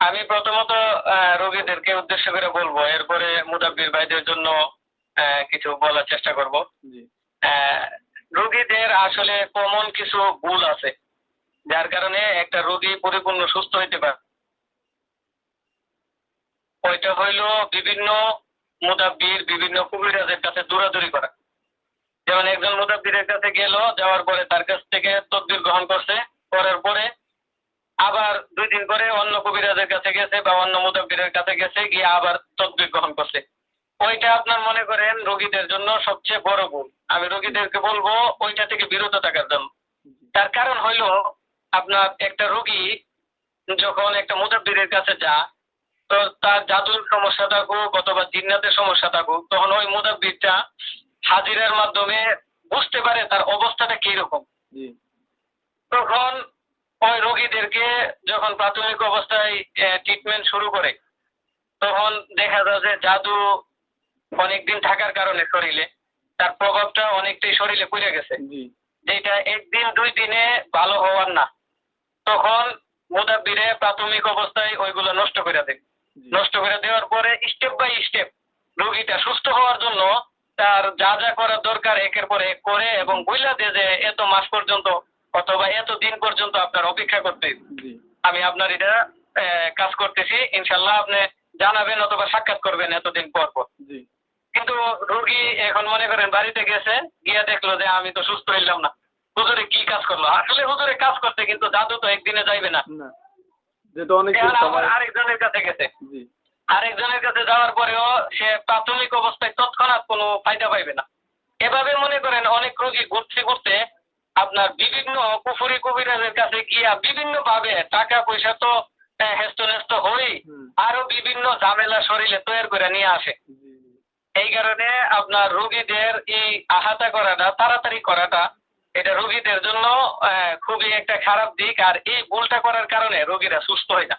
আমি প্রথমত রোগীদেরকে উদ্দেশ্য করে বলব এরপরে মুদাব্বির ভাইদের জন্য কিছু বলার চেষ্টা করব। রোগীদের আসলে কমন কিছু ভুল আছে যার কারণে একটা রোগী পরিপূর্ণ সুস্থ হইতে পারে। ওইটা হইল বিভিন্ন মুদাব্বির বিভিন্ন কবিরাজের কাছে দৌড়াদৌড়ি করা। যেমন একজন মুদাব্বিরের কাছে গেল যাওয়ার পরে তার কাছ থেকে তদবির গ্রহণ করছে করার পরে আবার দুই দিন পরে অন্য কবিরাজের কাছে গেছে বা অন্য মুদাব্বিরের কাছে গেছে গিয়ে আবার তদবির গ্রহণ করছে। ওইটা আপনার মনে করেন রোগীদের জন্য সবচেয়ে বড় গুণ। আমি রোগীদেরকে বলব ওইটা থেকে বিরত থাকার জন্য। তার কারণ হইল আপনার একটা রোগী যখন একটা মুদাব্বিরের কাছে যা তো তার জাদুর সমস্যা থাকুক অথবা জিন্নাতের সমস্যা থাকুক তখন ওই মুদাব্বিরটা হাজিরার মাধ্যমে বুঝতে পারে তার অবস্থাটা কীরকম। তখন ওই রোগীদেরকে যখন প্রাথমিক অবস্থায় ট্রিটমেন্ট শুরু করে তখন দেখা যায় যে জাদু অনেকদিন থাকার কারণে শরীরে তার প্রভাবটা অনেকটাই শরীরে পড়ে গেছে। যেটা একদিন দুই দিনে ভালো হওয়ার না। তখন মুদাব্বিরে প্রাথমিক অবস্থায় ওইগুলো নষ্ট করে দেয়। নষ্ট করে দেওয়ার পরে স্টেপ বাই স্টেপ রোগীটা সুস্থ হওয়ার জন্য তার যা যা করার দরকার একের পর এক করে এবং বুঝলা দিয়ে যে এত মাস পর্যন্ত অথবা এত দিন পর্যন্ত আপনার অপেক্ষা করতে আমি আপনার এটা কাজ করতেছি। ইনশাল্লাহ আপনি জানাবেন অথবা সাক্ষাৎ করবেন এতদিন পর পর। কিন্তু রোগী এখন মনে করেন বাড়িতে গেছে গিয়ে দেখল যে আমি তো সুস্থ হইলাম না। হুজুরে কি কাজ করল? আসলে হুজুরে কাজ করতে কিন্তু জাদু তো একদিনে যাইবে না। আরেকজনের কাছে গেছে। আরেকজনের কাছে যাওয়ার পরেও সে প্রাথমিক অবস্থায় তৎক্ষণাৎ কোনো ফায়দা পাইবে না। এভাবে মনে করেন অনেক রোগী ঘুরতে ঘুরতে আপনার বিভিন্ন কুফুরি কবিরাজের কাছে গিয়া বিভিন্ন ভাবে টাকা পয়সা তো হেস্তনেস্ত হই আরও বিভিন্ন ঝামেলা শরীরে তৈরি করে নিয়ে আসে। এই কারণে আপনার রোগীদের এই আহাতা করাটা তাড়াতাড়ি করাটা এটা রোগীদের জন্য খুবই একটা খারাপ দিক। আর এই ভুলটা করার কারণে রোগীরা সুস্থ হয় না।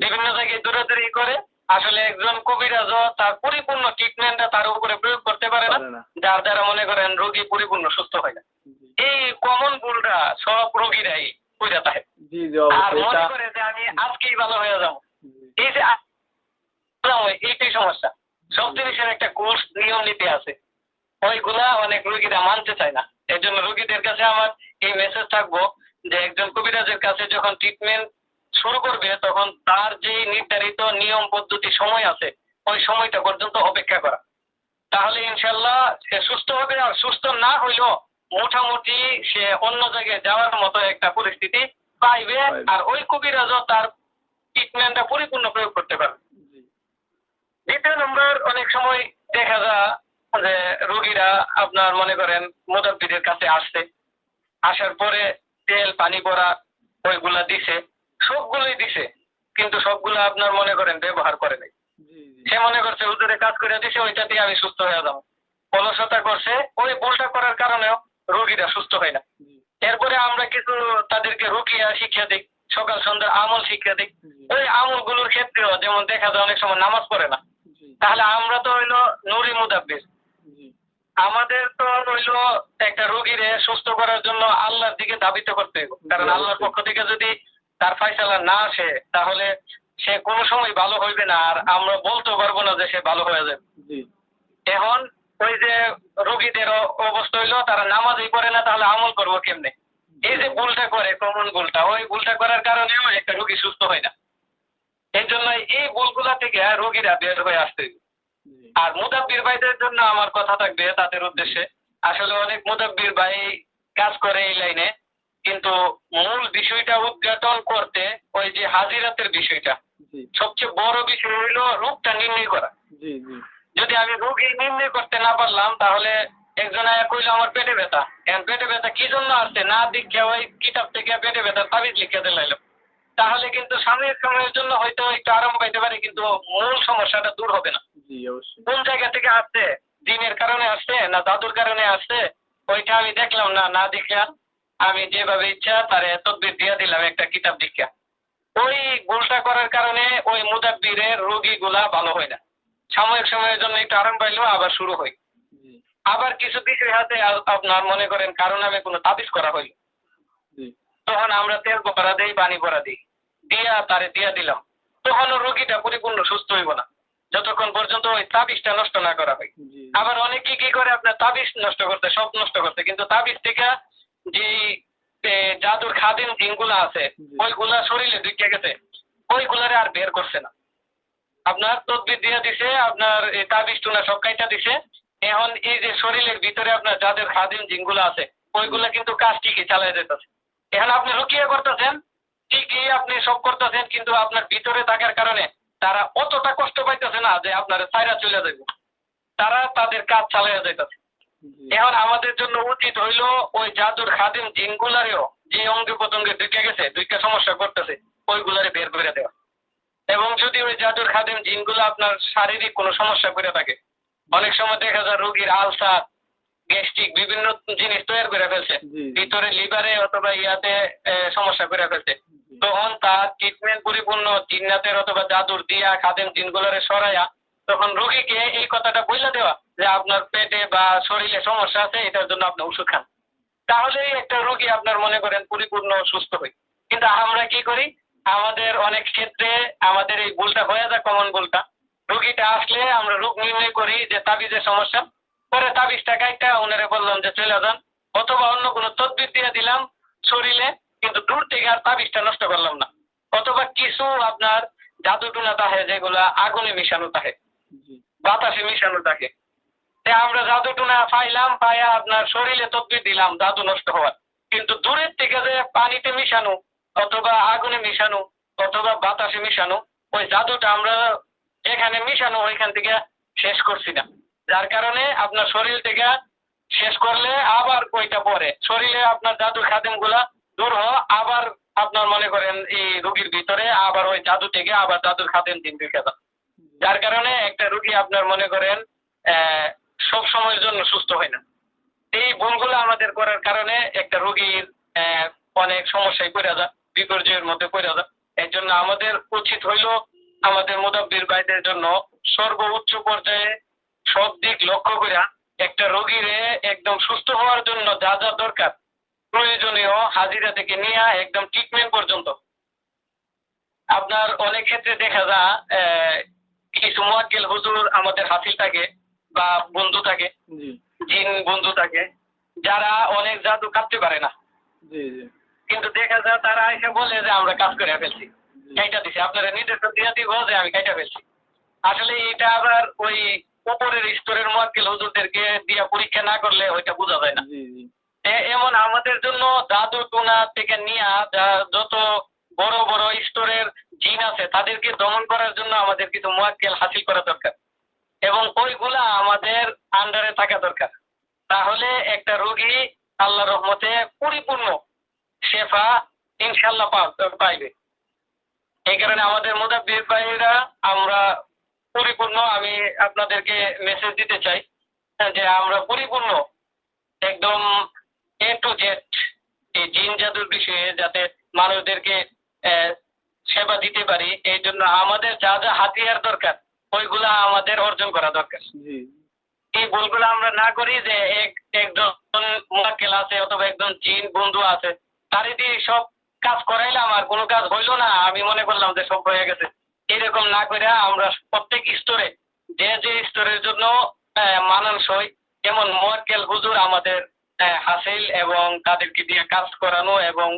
বিভিন্ন জায়গায় দৌড়াদৌড়ি করে আসলে একজন কবিরাজও তার পরিপূর্ণ ট্রিটমেন্টটা তার উপরে প্রয়োগ করতে পারে না। যার দ্বারা মনে করেন রোগী পরিপূর্ণ সুস্থ হয় না। এই কমন ভুলটা সব রোগীরাই কইরা থাকে জি জি আর মনে করে যে আমি আজকেই ভালো হয়ে যাব। এই যে এইটাই সমস্যা। সব জিনিসের একটা কোর্স নিয়ম নীতি আছে। ওইগুলা অনেক রোগীরা মানতে চায় না। এর জন্য রোগীদের কাছে আমার এই মেসেজ থাকব যে একজন কবিরাজের কাছে যখন ট্রিটমেন্ট শুরু করবে তখন তার যে নির্ধারিত নিয়ম পদ্ধতি সময় আছে ওই সময়টা পর্যন্ত অপেক্ষা করা। তাহলে ইনশাল্লাহ সে সুস্থ হবে আর সুস্থ না হইলেও মোটামুটি সে অন্য জায়গায় যাওয়ার মতো একটা পরিস্থিতি পাইবে। আর ওই কবিরাজও তার ট্রিটমেন্টটা পরিপূর্ণ প্রয়োগ করতে পারবে। দ্বিতীয় নম্বর অনেক সময় দেখা যায় যে রোগীরা আপনার মনে করেন মোদাব্বিদের কাছে আসছে। আসার পরে তেল পানি পড়া ওইগুলা দিছে সবগুলোই দিছে কিন্তু সবগুলো আপনার মনে করেন ব্যবহার করে নাই। সে মনে করছে হুজুরে কাজ করে দিছে ওইটা দিয়ে আমি সুস্থ হয়ে যাব। অলসতা করছে ওই ভুলটা করার কারণেও রোগীরা সুস্থ হয় না। এরপরে আমরা কিছু তাদেরকে রুকিয়া শিক্ষা দিই সকাল সন্ধ্যা আমল শিক্ষা দিই। ওই আমলগুলোর ক্ষেত্রেও যেমন দেখা যায় অনেক সময় নামাজ পড়ে না। তাহলে আমরা তো হইল নুরি মুদাব্বির। আমাদের তো হইল একটা রোগীরে সুস্থ করার জন্য আল্লাহর দিকে দাবিত করতে হবে কারণ আল্লাহর পক্ষ থেকে যদি তার ফাইসালা না আসে তাহলে সে কোনো সময় ভালো হইবে না। আর আমরা বলতেও পারব না যে সে ভালো হয়ে যাবে। এখন ওই যে রোগীদের অবস্থা হইল তারা নামাজই পড়ে না তাহলে আমল করব কেমনে? এই যে ভুলটা করে কমন ভুলটা ওই ভুলটা করার কারণেও একটা রোগী সুস্থ হয় না। এই জন্য এই ভুলগুলা থেকে রোগীরা বের হয়ে আসতে আর মুদাব্বির ভাইদের জন্য আমার কথা থাকবে তাদের উদ্দেশ্যে। আসলে অনেক মুদাব্বির ভাই কাজ করে এই লাইনে কিন্তু মূল বিষয়টা উদ্ঘাটন করতে ওই যে হাজিরাতের বিষয়টা সবচেয়ে বড় বিষয় হইল রোগটা নির্ণয় করা। জি জি। যদি আমি রোগী নির্ণয় করতে না পারলাম তাহলে একজন আয়া কইলো আমার পেটে ব্যথা। এখন পেটে ব্যথা কি জন্য আসছে? না দীক্ষা ওই কিতাব থেকে পেটে ব্যথা তাবিজ লিখে দিলাইলো। তাহলে কিন্তু সাময়িক সময়ের জন্য হয়তো একটু আরাম পাইতে পারে কিন্তু মূল সমস্যাটা দূর হবে না। কোন জায়গা থেকে আসছে? দিনের কারণে আসছে না দাদুর কারণে আসছে? ওইটা আমি দেখলাম না না দেখা আমি যেভাবে ইচ্ছা তারে তদবির দিয়ে দিলাম একটা কিতাব দীক্ষা। ওই ভুলটা করার কারণে ওই মুদাব্বিরের রোগীগুলা ভালো হয় না। সাময়িক সময়ের জন্য একটু আরাম পাইলেও আবার শুরু হয়। আবার কিছু বিষয় হাতে আপনার মনে করেন কারণ আমি কোনো তাবিজ করা হইল। তখন আমরা তেল পরা দিই পানি পরা দিই। দিয়া তারে দিয়া দিলাম। তখনও রোগীটা পরিপূর্ণ সুস্থ হইব না। যতক্ষণ পর্যন্ত ওই তাবিজটা নষ্ট না করা হয়। আবার অনেকে কি করে আপনার তাবিজ নষ্ট করতে সব নষ্ট করতে। কিন্তু তাবিজ থেকে যে জাদুর খাদিম জিনগুলা আছে। ওইগুলা শরীরে ঢুকে গেছে। ওইগুলারে আর বের করছে না। আপনার তদবির দিয়ে দিছে আপনার এই তাবিজ টুনা সব কাইটা দিছে। এখন এই যে শরীরের ভিতরে আপনার যাদের খাদিম জিনগুলা আছে ওইগুলা কিন্তু কাজ ঠিকই চালাই যেতেছে। এখন আপনি রুকিয়া করতেছেন ঠিকই আপনি সব করতেছেন কিন্তু আপনার ভিতরে থাকার কারণে তারা অতটা কষ্ট পাইতেছে না যে আপনার সাইরা চলে যাবে তারা তাদের কাজ চালাইয়া যাইতেছে। এখন আমাদের জন্য উচিত হইল ওই জাদুর খাদিম জিনগুলারেও যে অঙ্গে প্রত্যঙ্গে ঢুকে গেছে দুইটা সমস্যা করতেছে ওইগুলারে বের করে দেওয়া। এবং যদি ওই জাদুর খাদিম জিনগুলো আপনার শারীরিক কোনো সমস্যা করে থাকে অনেক সময় দেখা যায় রোগীর আলসার গ্যাস্ট্রিক বিভিন্ন জিনিস তৈরি করে ফেলছে। ভিতরে লিভারে অথবা ইয়াতে সমস্যা করে ফেলছে। তখন তার ট্রিটমেন্ট পরিপূর্ণ জিন্নাতের অথবা জাদুর দিয়া খাদেম জিনগুলোরে সরাইয়া তখন রোগীকে এই কথাটা বলে দেওয়া যে আপনার পেটে বা শরীরে সমস্যা আছে এটার জন্য আপনি ওষুধ খান। তাহলেই একটা রোগী আপনার মনে করেন পরিপূর্ণ সুস্থ হয়। কিন্তু আমরা কি করি? আমাদের অনেক ক্ষেত্রে আমাদের এই ভুলটা হয়ে যায় কমন ভুলটা। রুগীটা আসলে আমরা রোগ নির্ণয় করি যে তাবিজের সমস্যা। পরে তাবিজটা কাইটা ওনারে বললাম যে চলে যান। অথবা অন্য কোনো তদবির দিয়ে দিলাম শরীরে কিন্তু দূর থেকে আর তাবিজটা নষ্ট করলাম না। অথবা কিছু আপনার জাদু টুনা থাকে যেগুলা আগুনে মিশানো থাকে জি। বাতাসে মিশানো থাকে তে আমরা জাদু টুনা পাইলাম পাইয়া আপনার শরীরে তদবির দিলাম জাদু নষ্ট হওয়ার। কিন্তু দূরের থেকে যে পানিতে মিশানো অথবা আগুনে মিশানো অথবা বাতাসে মিশানো, ওই জাদুটা আমরা যেখানে মিশানো ওইখান থেকে শেষ করছি না। যার কারণে আপনার শরীর থেকে শেষ করলে আবার ওইটা পরে। শরীরে আপনার জাদুর খাদিমগুলা দূর হ আবার আপনার মনে করেন এই রোগীর ভিতরে আবার ওই জাদু থেকে আবার জাদুর খাদিম দিন যান। যার কারণে একটা রুগী আপনার মনে করেন সব সময়ের জন্য সুস্থ হয় না। এই ভুলগুলো আমাদের করার কারণে একটা রুগীর অনেক সমস্যায় পড়ে যায়। বিপর্যয়ের মধ্যে পড়ে যায়। এই জন্য আমাদের উচিত হইল আমাদের মোদাব্বির বাইদের জন্য সর্বোচ্চ পর্যায়ে সব দিক লক্ষ্য করে একটা রোগীরে একদম সুস্থ হওয়ার জন্য যা যা দরকার প্রয়োজনীয় হাজিরা থেকে নিয়ে একদম ট্রিটমেন্ট পর্যন্ত। আপনার অনেক ক্ষেত্রে দেখা যায় আহ, কিছু মোয়াক্কেল হুজুর আমাদের হাসিল থাকে বা বন্ধু থাকে জিন বন্ধু থাকে যারা অনেক জাদু কাটতে পারে না। জি জি। কিন্তু দেখা যায় তারা এসে বলে যে আমরা কাজ করে ফেলছি। কাইটা দিছি। আপনারা নির্দেশন দিয়ে দিব যে আমি কাইটা ফেলছি। আসলে এটা আবার ওই উপরের স্তরের মোয়াক্কেল হুজুরদেরকে দিয়া পরীক্ষা না করলে ওইটা বোঝা যায় না। এমন আমাদের জন্য দাদু টুনা থেকে নিয়ে যা যত বড় বড় স্তরের জিন আছে তাদেরকে দমন করার জন্য আমাদের কিছু মোয়াক্কেল হাসিল করা দরকার। এবং ওইগুলা আমাদের আন্ডারে থাকা দরকার। তাহলে একটা রোগী আল্লাহ রহমতে পরিপূর্ণ শেফা ইনশাল্লাহ পাইবে। এই কারণে আমাদের মোদাব্বির ভাইরা আমরা পরিপূর্ণ আমি আপনাদেরকে মেসেজ দিতে চাই যে আমরা পরিপূর্ণ একদম এ টু জেড এই জিন জাদুর বিষয়ে যাতে মানুষদেরকে সেবা দিতে পারি এই জন্য আমাদের যা যা হাতিয়ার দরকার ওইগুলা আমাদের অর্জন করা দরকার। এই ভুলগুলো আমরা না করি যে এক একজন মোয়াক্কেল আছে অথবা একজন জিন বন্ধু আছে তারই দিয়ে সব কাজ করাইলাম আর কোনো কাজ হইল না। আমি মনে করলাম যে সব হয়ে গেছে। এরকম না করে আমরা প্রত্যেক স্তরে যে যে স্তরের জন্য মানানসই যেমন মোয়াক্কেল হুজুর আমাদের হাসিল এবং তাদেরকে দিয়ে কাজ করানো এবং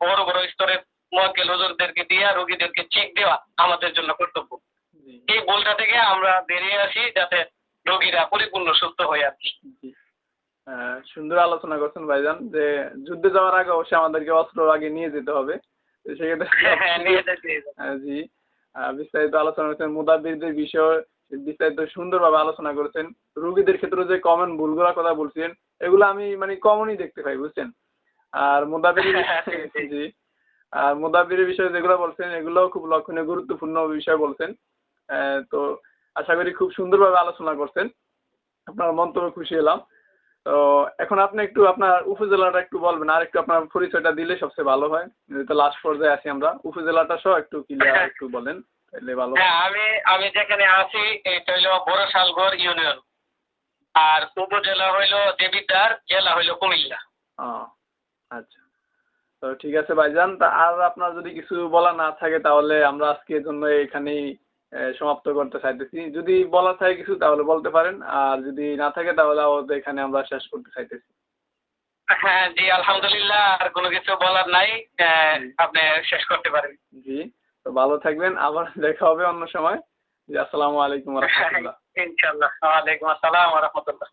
বড় বড় স্তরের মোয়াক্কেল হুজুরদেরকে দিয়ে রোগীদেরকে চেক দেওয়া আমাদের জন্য কর্তব্য। এই বলটা থেকে আমরা বেরিয়ে আসি যাতে রোগীরা পরিপূর্ণ সুস্থ হয়ে আসে। সুন্দর আলোচনা করছেন ভাইজান যে যুদ্ধে যাওয়ার আগে অবশ্যই আমাদেরকে অস্ত্র আগে নিয়ে যেতে হবে। তো হ্যাঁ সেক্ষেত্রে জি। বিস্তারিত আলোচনা করেছেন মুদাব্বিরদের বিষয় বিস্তারিত সুন্দরভাবে আলোচনা করেছেন। রুগীদের ক্ষেত্রে যে কমন ভুলগুলোর কথা বলছেন এগুলো আমি মানে কমনই দেখতে পাই বুঝছেন? আর মুদাব্বির জি। আর মুদাব্বিরের বিষয়ে যেগুলো বলছেন এগুলোও খুব লক্ষণীয় গুরুত্বপূর্ণ বিষয় বলছেন। তো আশা করি খুব সুন্দরভাবে আলোচনা করছেন। আপনার মন্তব্য খুশি হলাম। তো এখন আপনি একটু আপনার উপজেলাটা একটু বলবেন আর একটু আপনার পরিচয়টা দিলে সবচেয়ে ভালো হয়। তো লাস্ট পর্যায়ে আছি আমরা উপজেলাটা সহ একটু ক্লিয়ার একটু বলেন তাহলে ভালো হয়। আমি আমি যেখানে আছি এটা হইল বড় শালগড় ইউনিয়ন। আর উপজেলা হইল দেবিদ্বার জেলা হইল কুমিল্লা। ও, আচ্ছা। তো ঠিক আছে ভাইজান তা আর আপনার যদি কিছু বলা না থাকে তাহলে আমরা আজকের জন্য এখানেই সমাপ্ত করতে চাইতেছি। যদি বলা থাকে কিছু তাহলে বলতে পারেন। আর যদি না থাকে তাহলে আমাদের এখানে আমরা শেষ করতে চাইতেছি। হ্যাঁ জি আলহামদুলিল্লাহ। আর কোনো কিছু বলার নাই। আপনি শেষ করতে পারেন। জি তো ভালো থাকবেন। আবার দেখা হবে অন্য সময়। জি আসসালামু আলাইকুম রহমতুল্লাহ। ইনশাল্লাহ ওয়ালাইকুম আসসালাম রহমতুল্লাহ।